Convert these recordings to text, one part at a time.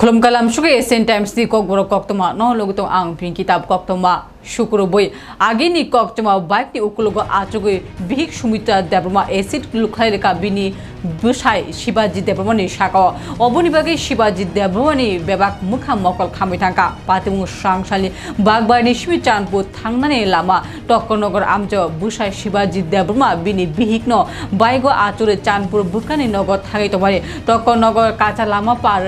khulum suke esen times ni kok borok kok toma no logo tong ang pin kitab শুক্র বই আগে নি ককচমা বাইক নি উকুলগ আচগই বিহিক সুমিত্রা দেবরমা এসিড লুখাই লেখা বিনি বুসাই শিবাজি দেবরমানি শাক অবনিবাগে শিবাজি দেবরমানি বেবাক মুখা মকল খামই থাকা পাতিমু সাংসালি বাগবাড়ি সিমি চানপুর থাংনানি লামা টক্করনগর আমজ বুসাই শিবাজি দেবরমা বিনি বিহিকন বাইগ আচরে চানপুর বুকানি নগর থাকাই তোমারে টক্করনগর কাঁচা লামা পার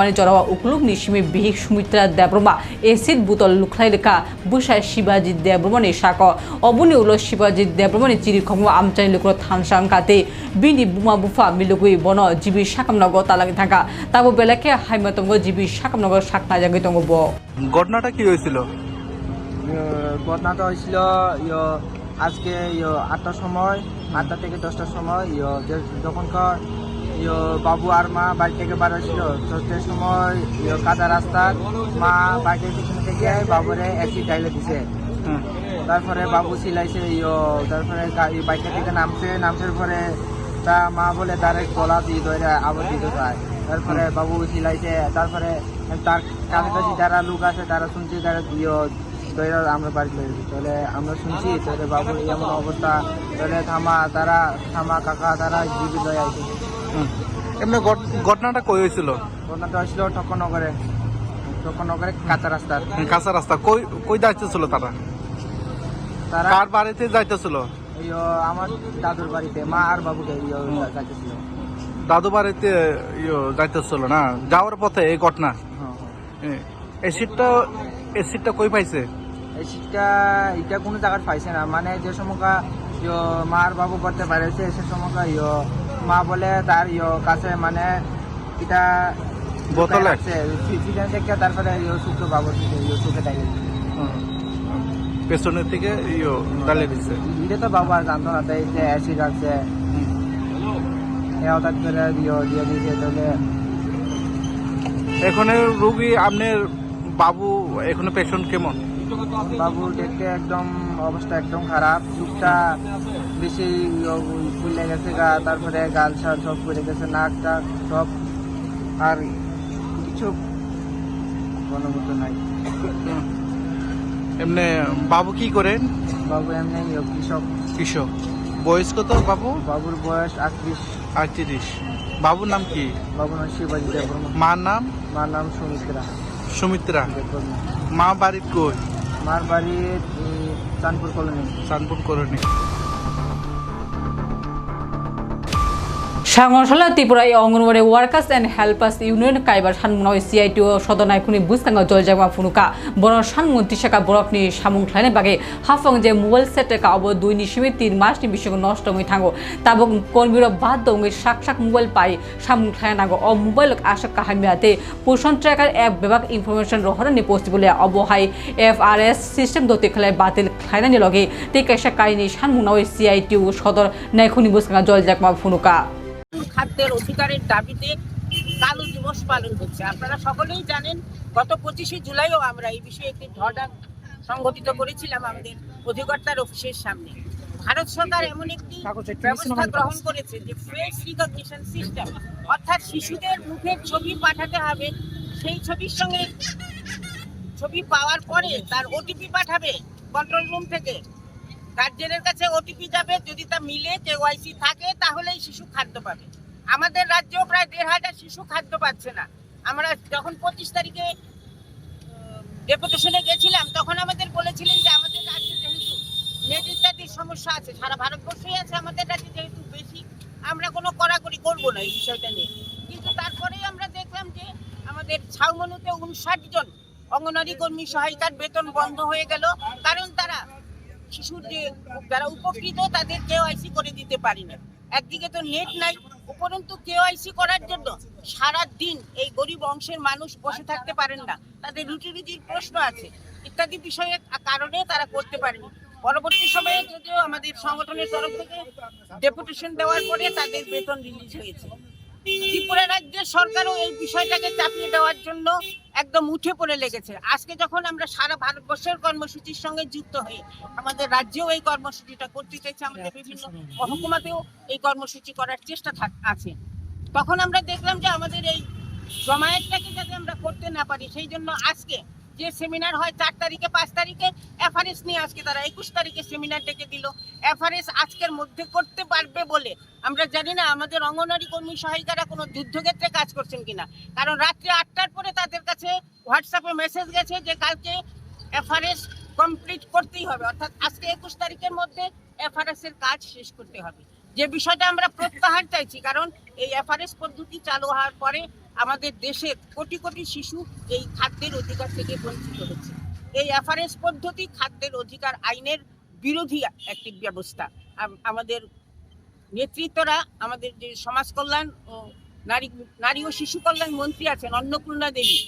তমানি জরাওয়া উকুলুক নিশিমি বিহিক সুমিত্রা দেবরমা। এসিড বুতল লুখাই লেখা বুসাই শিবাজি দেবরমণি শাক। অবনি উল শিবাজি দেবরমণি চিরি খম আমচাই লুকুর থানসাং কাতে। বিনি বুমা বুফা মিলুগুই বন জিবি সাকামনগ তালাগি থাকা। তাবো বেলাকে হাইমাতঙ্গ জিবি সাকামনগ সাকনা জাগি তঙ্গ ব। ঘটনাটা কি হয়েছিল? ঘটনাটা হয়েছিল ইয়ে, আজকে ইয়ে, আটটার সময় আটটা থেকে দশটার সময় ইয়ে, যখনকার বাবু আর মা বাড়ি থেকে বার হয়েছিল। তো সে সময় ইয়ে, কাদা রাস্তার মা বাইকের পিছনে থেকে বাবুরে অ্যাসিড ডাইলে দিছে। তারপরে বাবু সিলাইছে ইয়ো তারপরে বাইকের থেকে নামছে নামছে পরে তা মা বলে ডাইরেক্ট গলা দিয়ে ধরে আবার দিতে চায় তারপরে বাবু সিলাইছে তারপরে তার কাছাকাছি যারা লোক আছে তারা শুনছে তারা ইয়ে, ধরে আমরা বাড়ি চলে গেছি। তাহলে আমরা শুনছি তাহলে বাবুর এমন অবস্থা। তাহলে থামা তারা থামা কাকা তারা জীবিত হয়ে আছে। এমনি ঘট- ঘটনাটা কই হয়েছিল ঘটনাটা হয়েছিল ঠক্কনগরে ঠক্কনগরে কাঁচা রাস্তার হুম, কাঁচা রাস্তা কই কই যাইতেছিল তারা? তারা কার বাড়িতে যাইতেছিল? আমার দাদুর বাড়িতে মা আর বাবুকে যাইতেছিল। দাদু বাড়িতে যাইতেছিল না? যাওয়ার পথে এই ঘটনা। এসিডটা এসিডটা কই পাইছে? শীতটা এটা কোনো জায়গায় পাইছে না। মানে যে সময়কা ইয়ো মার বাবু করতে পারেছে সে সময়কা ইয়ো মা বলে তার ইয়ো কাছে মানে এটা বোতলে? সিজন থেকে তারপরে ইয়ো শুক্র বাবু ইয়ো থাকে হুম। পেছনের থেকে ইয়ো ডালে দিছে। এটা তো বাবু জানতো না তাই যে অ্যাসিড আছে। এ হঠাৎ করে ইয়ো দিয়ে দিয়েছে তাহলে এখানে রুগী আপনার বাবু এখানে পেশেন্ট কেমন? বাবু দেখতে একদম অবস্থা একদম খারাপ চুপটা বেশি ফুলে গেছে গা তারপরে গাল ছাল সব পড়ে গেছে নাক টাক সব। আর কিছু কোনো মতো নাই। এমনি বাবু কি করেন বাবু এমনি কৃষক। কৃষক। বয়স কত বাবু? বাবুর বয়স আটত্রিশ। আটত্রিশ। বাবুর নাম কি? বাবুর নাম শিবাজি দেববর্মা। মার নাম? মার নাম সুমিত্রা। সুমিত্রা। মা বাড়ির কই? মার বাড়ি চাঁদপুর কলোনি। চানপুর করণী সাংগঠলা Tripura anganwadi workers and helpers union কাইবার সানমুনাও সিআইটিও সদনাই খুনি বুসকাঙ্গা জলজামা ফুনুকা। বন সানমুন তিসাকা বরফনি সামুং খ্লাইনে বাগে হাফং যে মোবাইল সেট কা অব দুই নিশিমে তিন মাসনি বিশ্বক নষ্ট হই থাঙ্গো। তাবক কর্মীর বাদ দঙ্গে শাক শাক মোবাইল পাই সামুং খ্লাইনাগো অ মোবাইল আশা কাহামিয়াতে পোষণ ট্র্যাকার অ্যাপ বিভাগ ইনফরমেশন রহরনি পোস্ট বলে অবহাই এফ আর এস সিস্টেম দতে খেলায় বাতিল খ্লাইনানি লগে। তে কাইসা কাইনি সানমুনাও সিআইটিও সদর নাইখুনি বুসকাঙ্গা জলজাকমা ফুনুকা। খাদ্যের অধিকারের দাবিতে কালো দিবস পালন হচ্ছে। আপনারা সকলেই জানেন গত পঁচিশে জুলাইও আমরা এই বিষয়ে একটি ধর্ণা সংগঠিত করেছিলাম আমাদের অধিকর্তার অফিসের সামনে। ভারত সরকার এমন একটি ব্যবস্থা গ্রহণ করেছে যে ফেস রিকগনিশন সিস্টেম অর্থাৎ শিশুদের মুখের ছবি পাঠাতে হবে। সেই ছবির সঙ্গে ছবি পাওয়ার পরে তার ওটিপি পাঠাবে কন্ট্রোল রুম থেকে। গার্জেনের কাছে ওটিপি যাবে যদি তা মিলে কেওয়াইসি থাকে তাহলেই শিশু খাদ্য পাবে। আমাদের রাজ্যেও প্রায় দেড় হাজার শিশু খাদ্য পাচ্ছে না। আমরা যখন পঁচিশ তারিখে ডেপুটেশনে গেছিলাম, তখন আমাদের বলেছিলেন যে আমাদের রাজ্যে যেহেতু নেট ইত্যাদির সমস্যা আছে, সারা ভারতবর্ষই আছে আমাদের রাজ্যে যেহেতু বেশি, আমরা কোনো কড়াকড়ি করব না এই বিষয়টা নিয়ে। কিন্তু তারপরেই আমরা দেখলাম যে আমাদের ছাউমনুতে উনষাট জন অঙ্গনওয়াড়ি কর্মী সহায়িকার বেতন বন্ধ হয়ে গেল, কারণ তারা শিশুর যে, যারা উপকৃত, তাদের কেওয়াইসি করে দিতে পারি না। একদিকে তো নেট নাই উপরন্তু কেওয়াইসি করার জন্য সারা দিন এই গরিব অংশের মানুষ বসে থাকতে পারেন না। তাদের রুটি রুটির প্রশ্ন আছে। ইত্যাদি বিষয়ে কারণে তারা করতে পারেনি। পরবর্তী সময়ে যদিও আমাদের সংগঠনের তরফ থেকে ডেপুটেশন দেওয়ার পরে তাদের বেতন রিলিজ হয়েছে। ত্রিপুরা রাজ্যের সরকারও এই বিষয়টাকে চাপিয়ে দেওয়ার জন্য একদম উঠে পড়ে লেগেছে। আজকে যখন আমরা সারা ভারতবর্ষের কর্মসূচির সঙ্গে যুক্ত হয়ে আমাদের রাজ্যেও এই কর্মসূচিটা করতে চাইছে আমাদের বিভিন্ন মহকুমাতেও এই কর্মসূচি করার চেষ্টা থাক- আছে। তখন আমরা দেখলাম যে আমাদের এই জমায়েতটাকে যাতে আমরা করতে না পারি সেই জন্য আজকে যে সেমিনার হয় চার তারিখে, পাঁচ তারিখে এফআরএস নিয়ে আজকে তারা একুশ তারিখে সেমিনার ডেকে দিল। এফআরএস আজকের মধ্যে করতে পারবে বলে। আমরা জানি না আমাদের অঙ্গনওয়াড়ি কর্মী সহায়িকারা কোনো যুদ্ধক্ষেত্রে কাজ করছেন কিনা। কারণ রাত্রি আটটার পরে তাদের কাছে হোয়াটসঅ্যাপে মেসেজ গেছে যে কালকে এফআরএস কমপ্লিট করতেই হবে। অর্থাৎ আজকে একুশ তারিখের মধ্যে এফআরএস এর কাজ শেষ করতে হবে। যে বিষয়টা আমরা প্রত্যাহার চাইছি, কারণ এই এফআরএস পদ্ধতি চালু হওয়ার পরে আমাদের দেশের কোটি কোটি শিশু এই খাদ্যের অধিকার থেকে বঞ্চিত হচ্ছে। এই এফআরএস পদ্ধতি খাদ্যের অধিকার আইনের বিরোধী একটি ব্যবস্থা। আমাদের নেতৃত্বরা, আমাদের যে সমাজ কল্যাণ ও নারী নারী ও শিশু কল্যাণ মন্ত্রী আছেন অন্নপূর্ণা দেবী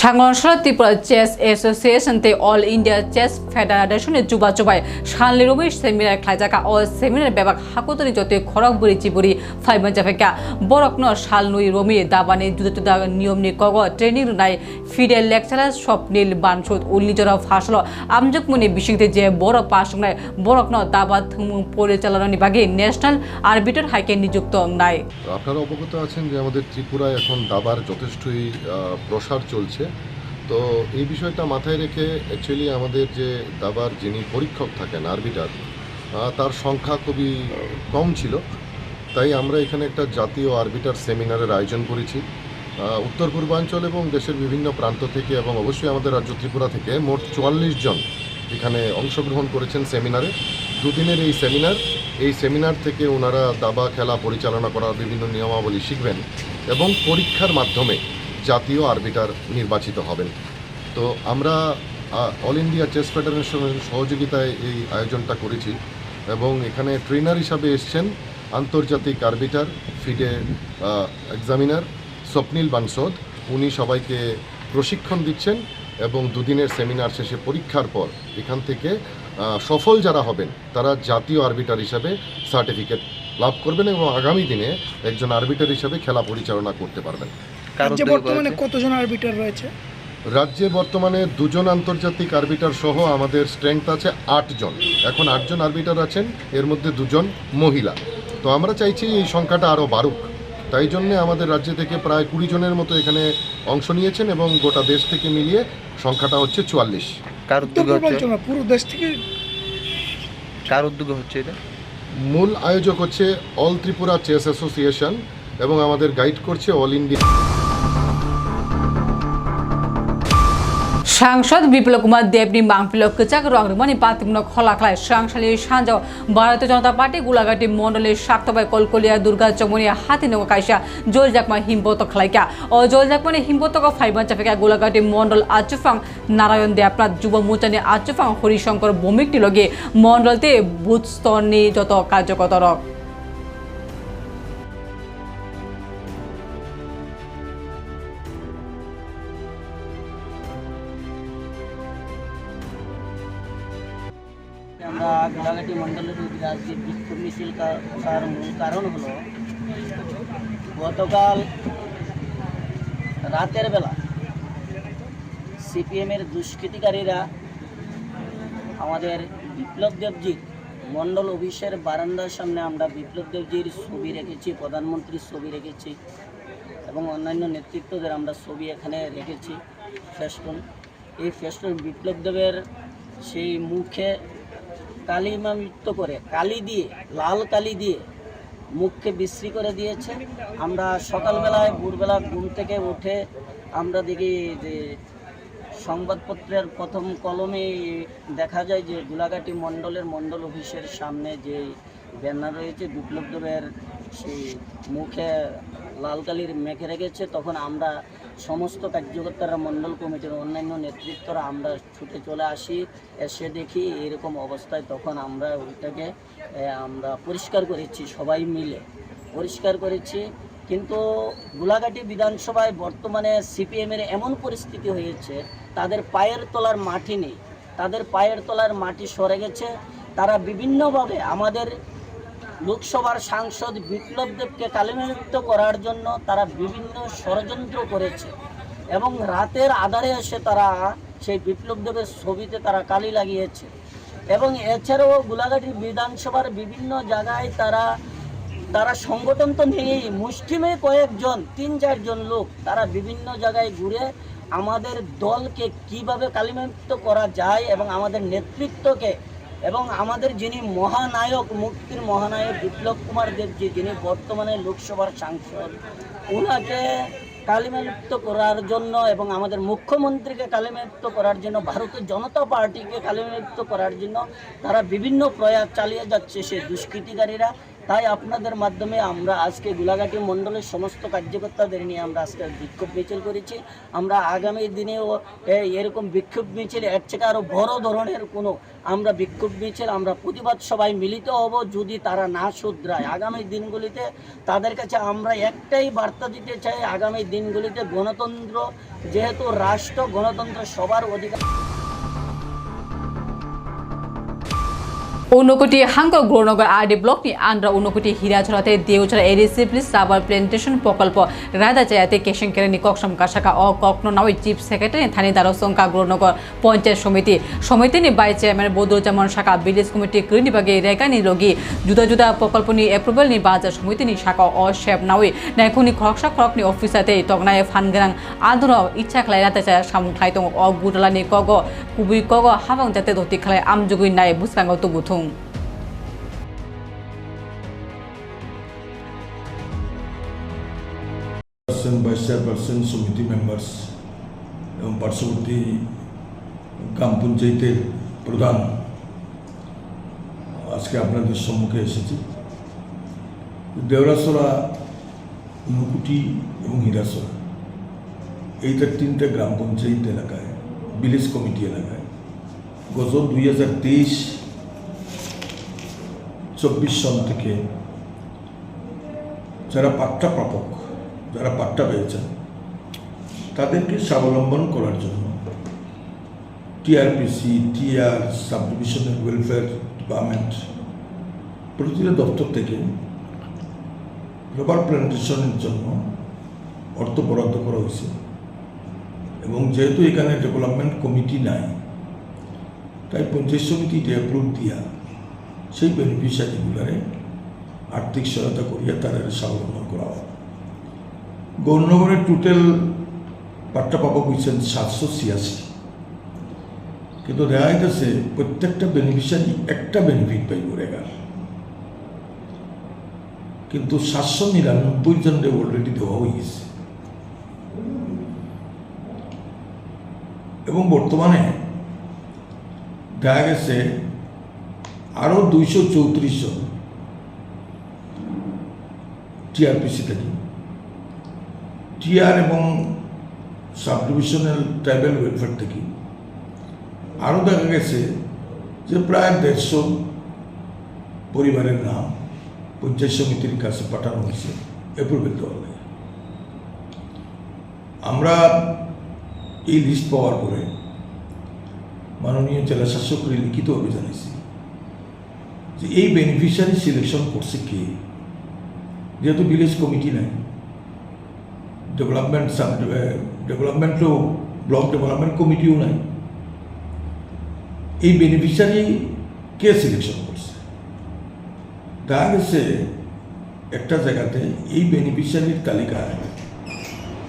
সাংগঠন ত্রিপুরা চেস এসোসিয়েশন তে অল ইন্ডিয়া চেস ফেডারেশনের যুবা চবাই সানলি রমেশ সেমিনার খাইজাকা ও সেমিনার বেবাক হাকুতনি যতে খরক বুড়ি চিবুরি ফাইমান জাফেকা বরকন সালনুই রমি, দাবানি জুদা নিয়ম নি কগ, ট্রেনিং নাই, ফিডেল লেকচারার স্বপ্নিল বানসুদ, উল্লিজরা ফাসল আমজকমনি বিশিংতে যে বড় পাশনায় বরকন দাবা থুমু পরিচালনানি বাগে ন্যাশনাল আরবিটার হাইকে নিযুক্ত নাই। আপনারা অবগত আছেন যে আমাদের ত্রিপুরায় এখন দাবার যথেষ্টই প্রসার চলছে। তো এই বিষয়টা মাথায় রেখে অ্যাকচুয়ালি আমাদের যে দাবার যিনি পরীক্ষক থাকেন আরবিটার তার সংখ্যা খুবই কম ছিল। তাই আমরা এখানে একটা জাতীয় আরবিটার সেমিনারের আয়োজন করেছি। উত্তর পূর্বাঞ্চল এবং দেশের বিভিন্ন প্রান্ত থেকে এবং অবশ্যই আমাদের রাজ্য ত্রিপুরা থেকে মোট চুয়াল্লিশ জন এখানে অংশগ্রহণ করেছেন সেমিনারে দুদিনের এই সেমিনার এই সেমিনার থেকে ওনারা দাবা, খেলা পরিচালনা করার বিভিন্ন নিয়মাবলী শিখবেন এবং পরীক্ষার মাধ্যমে জাতীয় আরবিটার নির্বাচিত হবেন। তো আমরা অল ইন্ডিয়া চেস ফেডারেশনের সহযোগিতায় এই আয়োজনটা করেছি এবং এখানে ট্রেনার হিসাবে এসছেন আন্তর্জাতিক আরবিটার ফিডে এক্সামিনার স্বপ্নিল বানসদ। উনি সবাইকে প্রশিক্ষণ দিচ্ছেন এবং দুদিনের সেমিনার শেষে পরীক্ষার পর এখান থেকে সফল যারা হবেন তারা জাতীয় আরবিটার হিসাবে সার্টিফিকেট লাভ করবেন এবং আগামী দিনে একজন আরবিটার হিসাবে খেলা পরিচালনা করতে পারবেন। রাজ্যে বর্তমানে কতজন আরবিটার রয়েছে? রাজ্যে বর্তমানে দুজন আন্তর্জাতিক আরবিটার সহ আমাদের স্ট্রেংথ আছে আটজন। এখন আটজন আরবিটার আছেন এর মধ্যে দুজন মহিলা। তো আমরা চাইছি এই সংখ্যাটা আরও বাড়ুক। তাই জন্যে আমাদের রাজ্য থেকে প্রায় কুড়ি জনের মতো এখানে অংশ নিয়েছেন এবং গোটা দেশ থেকে মিলিয়ে সংখ্যাটা হচ্ছে চুয়াল্লিশ। কার উদ্যোগে হচ্ছে? পুরো দেশ থেকে? কার উদ্যোগে হচ্ছে এটা? মূল আয়োজক হচ্ছে অল ত্রিপুরা চেস অ্যাসোসিয়েশন এবং আমাদের গাইড করছে অল ইন্ডিয়া। সাংসদ বিপ্লব কুমার দেবনি মাংপিলক কেচাক রংরমণি পাতিমুনক খলাখলায় সাংসালি সাঞ্জাও ভারতীয় জনতা পার্টি গুলাঘাটি মন্ডলের শাক্তবাই কলকলিয়া, দুর্গা চমনিয়া হাতি নগ কাইসা, জল জাকমা হিমবত খালাইকা। ও জল জাকমানি হিমবতক ফাইবান চাপেকা গুলাঘাটি মন্ডল আচুফাং, নারায়ণ দেবনাথ যুব মোচানি আচুফাং, হরিশঙ্কর ভৌমিকটি লগে মন্ডলতে বুথ স্তরনি যত কার্যকতরক আমরা গোলাঘাটি মণ্ডলের উদ্যোগে আজকে বিক্ষোভ মিছিল করার মূল কারণ হলো গতকাল রাতের বেলা সিপিএমের দুষ্কৃতিকারীরা আমাদের বিপ্লব দেবজির মণ্ডল অফিসের বারান্দার সামনে আমরা বিপ্লব দেবজির ছবি রেখেছি, প্রধানমন্ত্রীর ছবি রেখেছি এবং অন্যান্য নেতৃত্বদের আমরা ছবি এখানে রেখেছি ফেস্টুন। এই ফেস্টুন বিপ্লব দেবের সেই মুখে কালিমামিত্ব করে, কালি দিয়ে, লাল কালি দিয়ে মুখকে বিশ্রী করে দিয়েছে। আমরা সকালবেলায়, ভোরবেলা ঘুম থেকে উঠে আমরা দেখি যে সংবাদপত্রের প্রথম কলমে দেখা যায় যে গোলাঘাটি মণ্ডলের মণ্ডল অফিসের সামনে যে ব্যানার রয়েছে, বিপ্লব দেবের সেই মুখে লাল কালির মেখে রেখেছে। তখন আমরা সমস্ত কার্যকর্তারা মণ্ডল কমিটির অন্যান্য নেতৃত্বরা আমরা ছুটে চলে আসি, এসে দেখি এরকম অবস্থায় তখন আমরা ওইটাকে আমরা পরিষ্কার করেছি সবাই মিলে। পরিষ্কার করেছি, কিন্তু গোলাঘাটি বিধানসভায় বর্তমানে সিপিএমের এমন পরিস্থিতি হয়েছে, তাদের পায়ের তলার মাটি নেই। তাদের পায়ের তলার মাটি সরে গেছে, তারা বিভিন্নভাবে আমাদের লোকসভার সাংসদ বিপ্লব দেবকে কালিমালিপ্ত করার জন্য তারা বিভিন্ন ষড়যন্ত্র করেছে এবং রাতের আধারে এসে তারা সেই বিপ্লব দেবের ছবিতে তারা কালি লাগিয়েছে। এবং এছাড়াও গোলাঘাটি বিধানসভার বিভিন্ন জায়গায় তারা তারা সংগঠন তো নেই, মুষ্টিমে কয়েকজন, তিন চারজন লোক তারা বিভিন্ন জায়গায় ঘুরে আমাদের দলকে কীভাবে কালিমালিপ্ত করা যায় এবং আমাদের নেতৃত্বকে এবং আমাদের যিনি মহানায়ক, মুক্তির মহানায়ক বিপ্লব কুমার দেবজি যিনি বর্তমানে লোকসভার সাংসদ ওনাকে কালিমালিপ্ত করার জন্য এবং আমাদের মুখ্যমন্ত্রীকে কালিমালিপ্ত করার জন্য ভারতের জনতা পার্টিকে কালিমালিপ্ত করার জন্য তারা বিভিন্ন প্রয়াস চালিয়ে যাচ্ছে সে দুষ্কৃতিকারীরা। তাই আপনাদের মাধ্যমে আমরা আজকে গোলাঘাটি মণ্ডলের সমস্ত কার্যকর্তাদের নিয়ে আমরা আজকে বিক্ষোভ মিছিল করেছি। আমরা আগামী দিনেও এরকম বিক্ষোভ মিছিল, এর থেকে আরও বড় ধরনের কোনো আমরা বিক্ষোভ মিছিল, আমরা প্রতিবাদ সবাই মিলিত হব যদি তারা না শুধরায়। আগামী দিনগুলিতে তাদের কাছে আমরা একটাই বার্তা দিতে চাই, আগামী দিনগুলিতে গণতন্ত্র যেহেতু রাষ্ট্র, গণতন্ত্র সবার অধিকার। ঊনকোটি হাঙ্গর গৌরনগর আরডি ব্লকনি আন্ড্রা ঊনকোটি হীরাছড়াতে দেউছড়া এরিসিপ্লিস রাবার প্ল্যান্টেশন প্রকল্প রায়দাচায়াতে কেশন কেরানি ককসম কাশাকা অ কক্ন নাওই চিফ সেক্রেটারি থানি দারসংকা গৌরনগর পঞ্চায়েত সমিতি সমিতিনি বাই চেয়ারম্যান বদরুজ্জামান শাখা বিলেজ কমিটি কৃণিবাগে রেগানি লগি জুদা জুদা প্রকল্পনি এপ্রুভেল নি বাজার সমিতিনি শাখা অ শেপ নাওই নাইখুনি খরকসা খরকনি অফিসাতে তগনায় ফানগ্রাং আন্দর ইচ্ছা খালাই রাতাচায়া সামুং খাই দङ অ গুদলানি কগ কুবুই কগ হাবাং যাতে ধতি খালাই আমজুগুই নাই বুসকাঙ্গ তুগুথুং চেয়ারপারসন সমিতি মেম্বার্স এবং পার্শ্ববর্তী গ্রাম পঞ্চায়েতের প্রধান আজকে আপনাদের সম্মুখে এসেছি। দেওরাসরা নুকুটি এবং হীরাসরা এইটা তিনটে গ্রাম পঞ্চায়েত এলাকায়, ভিলেজ কমিটি এলাকায় গত দুই হাজার তেইশ চব্বিশ সন থেকে যারা পাট্টা প্রাপক যারা পাট্টা পেয়েছেন, তাদেরকে স্বাবলম্বন করার জন্য TRPC, TR sub divisional welfare department প্রতিটা দপ্তর থেকে রবার প্ল্যান্টেশনের জন্য অর্থ বরাদ্দ করা হয়েছে। এবং যেহেতু এখানে ডেভেলপমেন্ট কমিটি নাই, তাই পঞ্চায়েত সমিতি অ্যাপ্রুভ দিয়া সেই বেনিফিশিয়ারিগুলারে আর্থিক সহায়তা করিয়া তাদের স্বাবলম্বন করা হয়। গৌরনগরের টোটাল পাট্টা পাবক হয়েছেন সাতশো ছিয়াশি। কিন্তু দেখা যাইতেছে প্রত্যেকটা বেনিফিশিয়ারি একটা বেনিফিট পাইব রেগার কিন্তু সাতশো নিরানব্বই জনের অলরেডি দেওয়া হয়ে গেছে। এবং বর্তমানে দেখা গেছে আরও দুইশো চৌত্রিশ জন টিআরপিসি থেকে টিআর এবং সাব ডিভিশনাল ট্রাইবাল ওয়েলফেয়ার থেকে আরও দেখা গেছে যে প্রায় দেড়শো পরিবারের নাম পঞ্চায়েত সমিতির কাছে পাঠানো হয়েছে অ্যাপ্রুভেল দেওয়ার আমরা এই লিস্ট পাওয়ার পরে মাননীয় জেলা শাসককে লিখিতভাবে জানিয়েছি যে এই বেনিফিশিয়ারি সিলেকশন করছে কে? যেহেতু ভিলেজ কমিটি নাই ডেভেলপমেন্ট সাব ডেভেলপমেন্টও ব্লক ডেভেলপমেন্ট কমিটিও নাই। এই বেনিফিশিয়ারি কে সিলেকশন করছে? দেখা গেছে একটা জায়গাতে এই বেনিফিশিয়ারির তালিকায়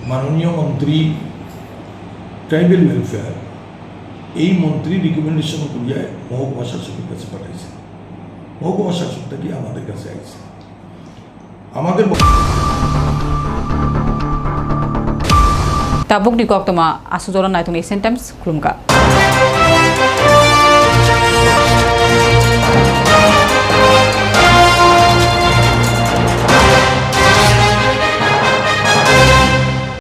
মাননীয় মন্ত্রী ট্রাইবেল ওয়েলফেয়ার এই মন্ত্রী রিকমেন্ডেশন করিয়া মহকুমা শাসকের কাছে পাঠাইছে। মহকুমা শাসকটা কি আমাদের কাছে আইছে? আমাদের tabuk di kok toma asuzoran na itong Asian Times kulumka